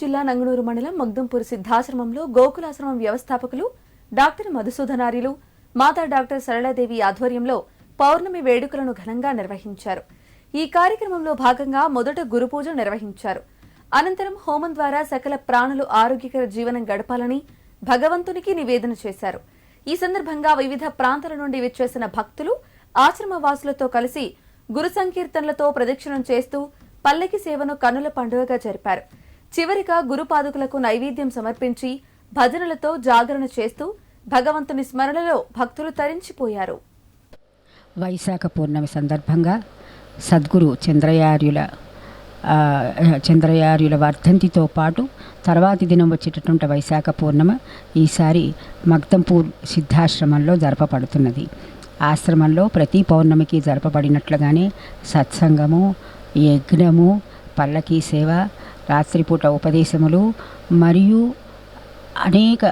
జిల్లా నంగనూరు మండలం మగ్దుంపూర్ సిద్ధాశ్రమంలో గోకులాశ్రమం వ్యవస్థాపకులు డాక్టర్ మధుసూదనార్యులు మాతా డాక్టర్ సరళాదేవి ఆధ్వర్యంలో పౌర్ణమి వేడుకలను ఘనంగా నిర్వహించారు. ఈ కార్యక్రమంలో భాగంగా మొదట గురుపూజ నిర్వహించారు. అనంతరం హోమం ద్వారా సకల ప్రాణులు ఆరోగ్యకర జీవనం గడపాలని భగవంతునికి నివేదన చేశారు. ఈ సందర్భంగా వివిధ ప్రాంతాల నుండి విచ్చేసిన భక్తులు ఆశ్రమవాసులతో కలిసి గురు సంకీర్తనలతో ప్రదక్షిణం చేస్తూ పల్లకి సేవను కనుల పండుగగా జరిపారు. చివరిగా గురుపాదుకులకు నైవేద్యం సమర్పించి భజనలతో జాగరణ చేస్తూ భగవంతుని స్మరణలో భక్తులు తరించిపోయారు. వైశాఖ పూర్ణమి సందర్భంగా సద్గురు చంద్రయార్యుల చంద్రయార్యుల వర్ధంతితో పాటు తర్వాతి దినం వచ్చేటటువంటి వైశాఖ పూర్ణమ ఈసారి మగ్దంపూర్ సిద్ధాశ్రమంలో జరపబడుతున్నది. ఆశ్రమంలో ప్రతి పౌర్ణమికి జరపబడినట్లుగానే సత్సంగము యజ్ఞము పల్లకీ సేవ రాత్రిపూట ఉపదేశములు మరియు అనేక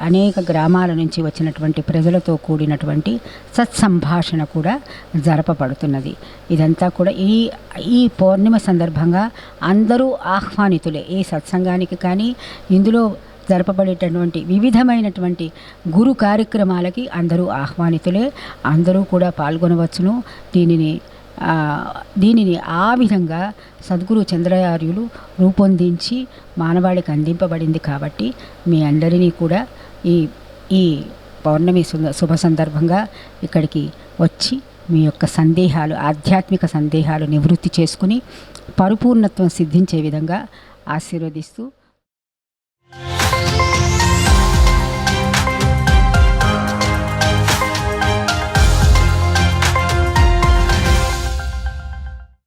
అనేక గ్రామాల నుంచి వచ్చినటువంటి ప్రజలతో కూడినటువంటి సత్సంభాషణ కూడా జరపబడుతున్నది. ఇదంతా కూడా ఈ ఈ పౌర్ణిమ సందర్భంగా అందరూ ఆహ్వానితులే. ఈ సత్సంగానికి కానీ ఇందులో జరపబడేటటువంటి వివిధమైనటువంటి గురు కార్యక్రమాలకి అందరూ ఆహ్వానితులే. అందరూ కూడా పాల్గొనవచ్చును. దీనిని దీనిని ఆ విధంగా సద్గురు చంద్రయార్యులు రూపొందించి మానవాళికి అందింపబడింది కాబట్టి మీ అందరినీ కూడా ఈ ఈ పౌర్ణమి శుభ సందర్భంగా ఇక్కడికి వచ్చి మీ యొక్క సందేహాలు ఆధ్యాత్మిక సందేహాలు నివృత్తి చేసుకుని పరిపూర్ణత్వం సిద్ధించే విధంగా ఆశీర్వదిస్తూ